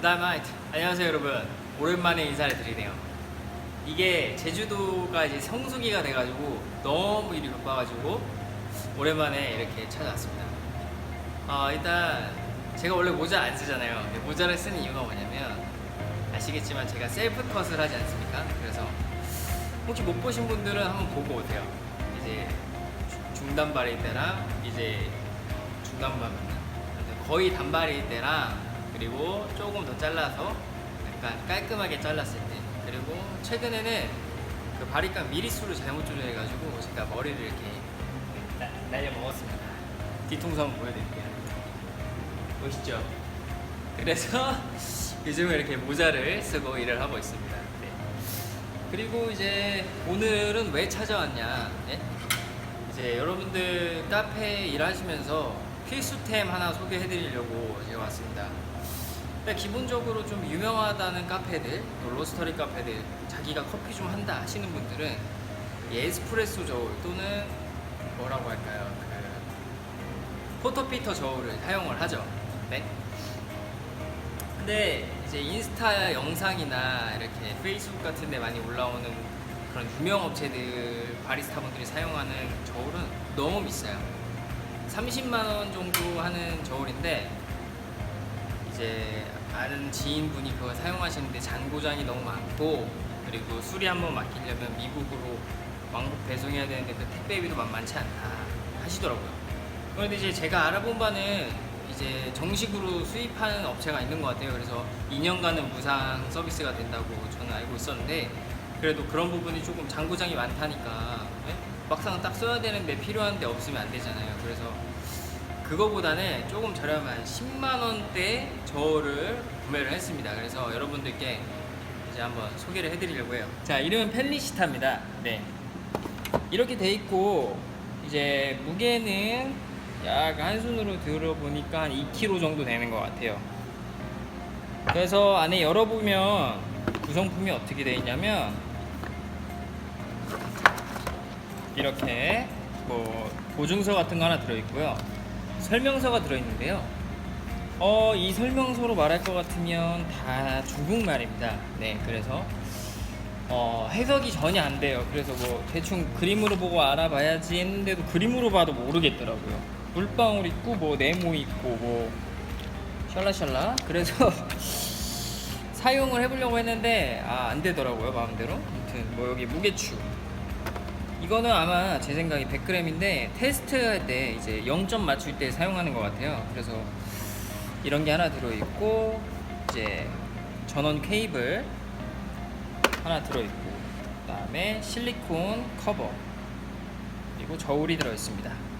다이마이트 안녕하세요 여러분. 오랜만에 인사를 드리네요. 이게 제주도가 이제 성수기가 돼가지고 너무 일이 바빠가지고 오랜만에 이렇게 찾아왔습니다. 아 일단 제가 원래 모자 안 쓰잖아요. 모자를 쓰는 이유가 뭐냐면 아시겠지만 제가 셀프 컷을 하지 않습니까? 그래서 혹시 못 보신 분들은 한번 보고 오세요. 이제 주- 중단발일 때랑 이제 중단발 거의 단발일 때랑 그리고 조금 더 잘라서 약간 깔끔하게 잘랐을 때. 그리고 최근에는 그 바리깡 미리수를 잘못 조절해가지고 제가 머리를 이렇게 나- 날려 먹었습니다. 뒤통수 한번 보여드릴게요. 보시죠. 그래서 요즘은 이렇게 모자를 쓰고 일을 하고 있습니다. 네. 그리고 이제 오늘은 왜 찾아왔냐 네? 이제 여러분들 카페 일하시면서 필수템 하나 소개해 드리려고 제가 왔습니다. 근데 기본적으로 좀 유명하다는 카페들, 또 로스터리 카페들, 자기가 커피 좀 한다 하시는 분들은 이 에스프레소 저울 또는 뭐라고 할까요? 그 포터피터 저울을 사용을 하죠. 네. 근데 이제 인스타 영상이나 이렇게 페이스북 같은 데 많이 올라오는 그런 유명 업체들 바리스타분들이 사용하는 저울은 너무 비싸요. 30만 원 정도 하는 저울인데 이제 아는 지인분이 그거 사용하시는데 잔고장이 너무 많고 그리고 수리 한번 맡기려면 미국으로 왕복 배송해야 되는데 그 택배비도 만만치 않다 하시더라고요. 그런데 이제 제가 알아본 바는 이제 정식으로 수입하는 업체가 있는 것 같아요. 그래서 2년간은 무상 서비스가 된다고 저는 알고 있었는데 그래도 그런 부분이 조금 잔고장이 많다니까 예? 막상 딱 써야 되는데 필요한데 없으면 안 되잖아요. 그래서 그거보다는 조금 저렴한 10만 원대 저를 구매를 했습니다. 그래서 여러분들께 이제 한번 소개를 해드리려고 해요. 자, 이름은 펠리시타입니다. 네. 이렇게 돼 있고 이제 무게는 약 한 손으로 들어보니까 한 2kg 정도 되는 것 같아요. 그래서 안에 열어보면 구성품이 어떻게 되어 있냐면 이렇게 뭐 보증서 같은 거 하나 들어있고요. 설명서가 들어있는데요. 어, 이 설명서로 말할 것 같으면 다 중국말입니다. 네, 그래서 어, 해석이 전혀 안 돼요. 그래서 뭐 대충 그림으로 보고 알아봐야지 했는데도 그림으로 봐도 모르겠더라고요. 물방울 있고 뭐 네모 있고 뭐 샬라샬라. 그래서 사용을 해보려고 했는데 아, 안 되더라고요 마음대로. 아무튼 뭐 여기 무게추. 이거는 아마 제 생각에 100g인데 테스트할 때 이제 0점 맞출 때 사용하는 것 같아요. 그래서 이런 게 하나 들어있고 이제 전원 케이블 하나 들어있고 그 다음에 실리콘 커버 그리고 저울이 들어있습니다.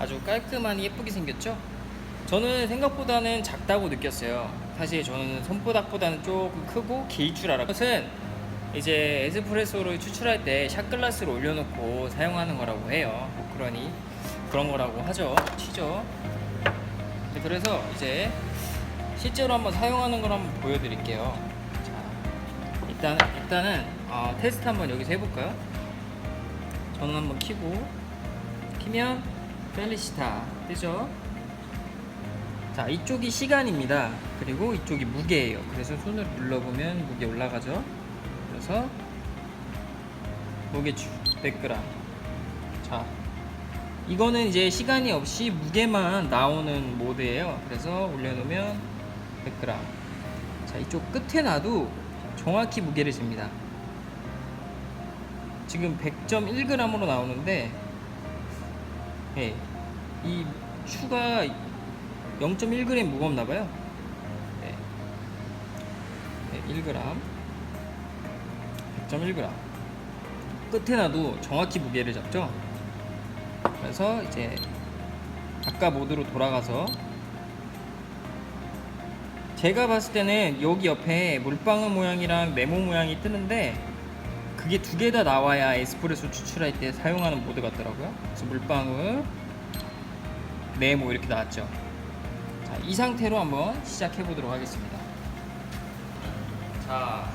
아주 깔끔하니 예쁘게 생겼죠? 저는 생각보다는 작다고 느꼈어요. 사실 저는 손바닥보다는 조금 크고 길 줄 알았고 것은 이제 에스프레소를 추출할 때 샷글라스를 올려놓고 사용하는 거라고 해요. 뭐 그러니 그런 거라고 하죠. 치죠. 네, 그래서 이제 실제로 한번 사용하는 걸 한번 보여드릴게요. 자, 일단 일단은 어, 테스트 한번 여기서 해볼까요? 저는 한번 키고 키면 펠리시타 뜨죠? 자 이쪽이 시간입니다. 그리고 이쪽이 무게예요. 그래서 손으로 눌러보면 무게 올라가죠. 그래서 무게추 100g. 자 이거는 이제 시간이 없이 무게만 나오는 모드예요. 그래서 올려놓으면 100g. 자 이쪽 끝에 놔도 정확히 무게를 잽니다. 지금 100.1g으로 나오는데 예, 이 추가 0.1g 무겁나 봐요. 네. 네, 1g. 100.1g. 끝에 놔도 정확히 무게를 잡죠. 그래서 이제 아까 모드로 돌아가서 제가 봤을 때는 여기 옆에 물방울 모양이랑 네모 모양이 뜨는데 그게 두 개 다 나와야 에스프레소 추출할 때 사용하는 모드 같더라고요. 그래서 물방울, 네모 이렇게 나왔죠. 자, 이 상태로 한번 시작해 보도록 하겠습니다. 자.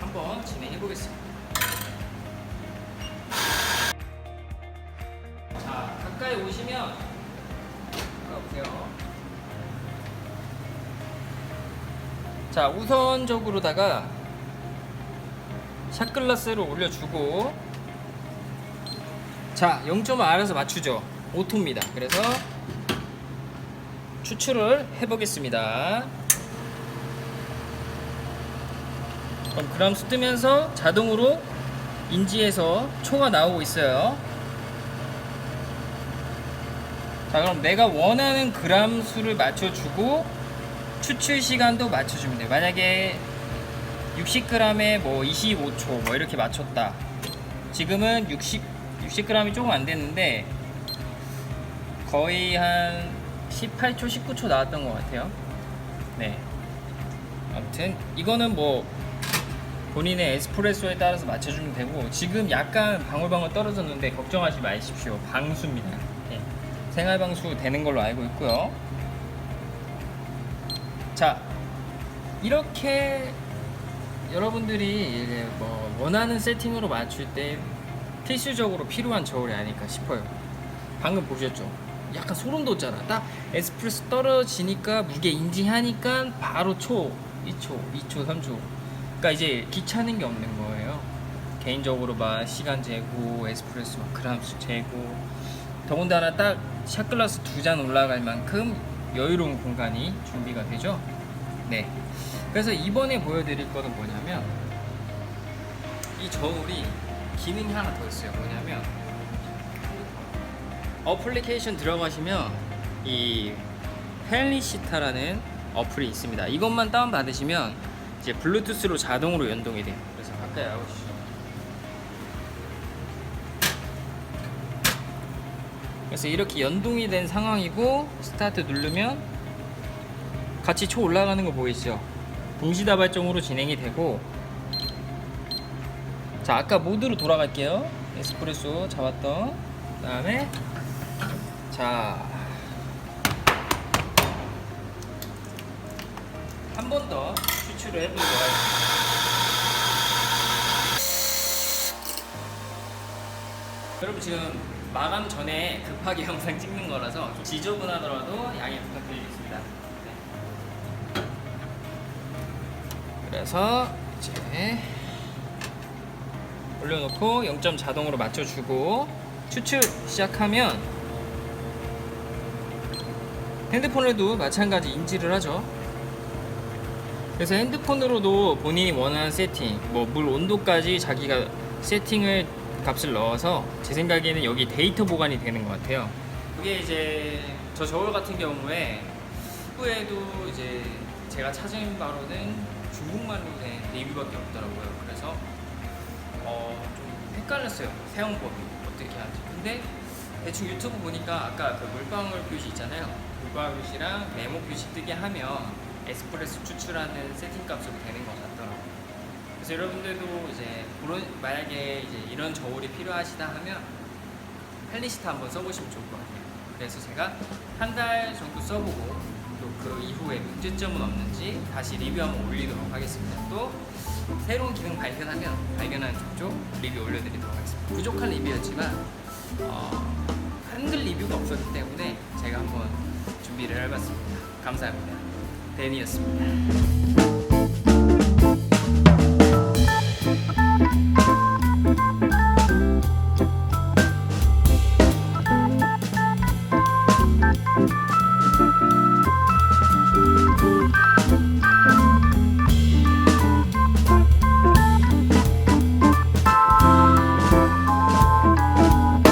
한번 진행해 보겠습니다. 자, 가까이 오시면 자, 우선적으로다가 샷글라스를 올려주고 자, 0점을 알아서 맞추죠. 오토입니다. 그래서 추출을 해보겠습니다. 그럼 그람수 뜨면서 자동으로 인지에서 초가 나오고 있어요. 자, 그럼 내가 원하는 그람 수를 맞춰주고 추출 시간도 맞춰주면 돼요. 만약에 60g에 뭐 25초 뭐 이렇게 맞췄다. 지금은 60 60g이 조금 안 됐는데 거의 한 18초, 19초 나왔던 것 같아요. 네. 아무튼 이거는 뭐 본인의 에스프레소에 따라서 맞춰주면 되고 지금 약간 방울방울 떨어졌는데 걱정하지 마십시오. 방수입니다. 네. 생활 방수 되는 걸로 알고 있고요. 자, 이렇게 여러분들이 뭐 원하는 세팅으로 맞출 때 필수적으로 필요한 저울이 아닐까 싶어요. 방금 보셨죠? 약간 소름 돋잖아. 딱 에스프레소 떨어지니까 무게 인지하니까 바로 초, 2초, 2초, 3초. 그러니까 이제 귀찮은 게 없는 거예요. 개인적으로 막 시간 재고, 에스프레소 막 그람수 재고. 더군다나 딱 샷글라스 두 잔 올라갈 만큼 여유로운 공간이 준비가 되죠. 네. 그래서 이번에 보여드릴 거는 뭐냐면 이 저울이 기능이 하나 더 있어요. 뭐냐면 어플리케이션 들어가시면 이 펠리시타라는 어플이 있습니다. 이것만 다운 받으시면 이제 블루투스로 자동으로 연동이 돼요. 그래서 가까이 와보시죠. 그래서 이렇게 연동이 된 상황이고 스타트 누르면 같이 초 올라가는 거 보이시죠? 동시다발적으로 진행이 되고. 자 아까 모드로 돌아갈게요. 에스프레소 잡았던 그 다음에 자 한 번 더 추출을 해보도록 하겠습니다. 여러분 지금 마감 전에 급하게 영상 찍는 거라서 좀 지저분하더라도 양해 부탁드리겠습니다 네. 그래서 이제 올려놓고 0점 자동으로 맞춰주고 추출 시작하면 핸드폰에도 마찬가지 인지를 하죠. 그래서 핸드폰으로도 본인이 원하는 세팅, 뭐 물 온도까지 자기가 세팅을 값을 넣어서 제 생각에는 여기 데이터 보관이 되는 것 같아요. 이게 이제 저 저울 같은 경우에 후에도 이제 제가 찾은 바로는 중국말로 된 리뷰밖에 없더라고요. 그래서 어, 좀 헷갈렸어요. 사용법이 어떻게 하는지. 근데 대충 유튜브 보니까 아까 그 물방울 표시 있잖아요. 물방울 표시랑 메모 표시 뜨게 하면 에스프레소 추출하는 세팅 값으로 되는 것 같더라고요. 그래서 여러분들도 이제 그런 만약에 이제 이런 저울이 필요하시다 하면 펠리시타 한번 써보시면 좋을 것 같아요. 그래서 제가 한 달 정도 써보고 또 그 이후에 문제점은 없는지 다시 리뷰 한번 올리도록 하겠습니다. 또 새로운 기능 발견하면 발견한 족족 리뷰 올려드리도록 하겠습니다. 부족한 리뷰였지만 어, 한글 리뷰가 없었기 때문에 제가 한번 준비를 해봤습니다. 감사합니다. 데니였습니다.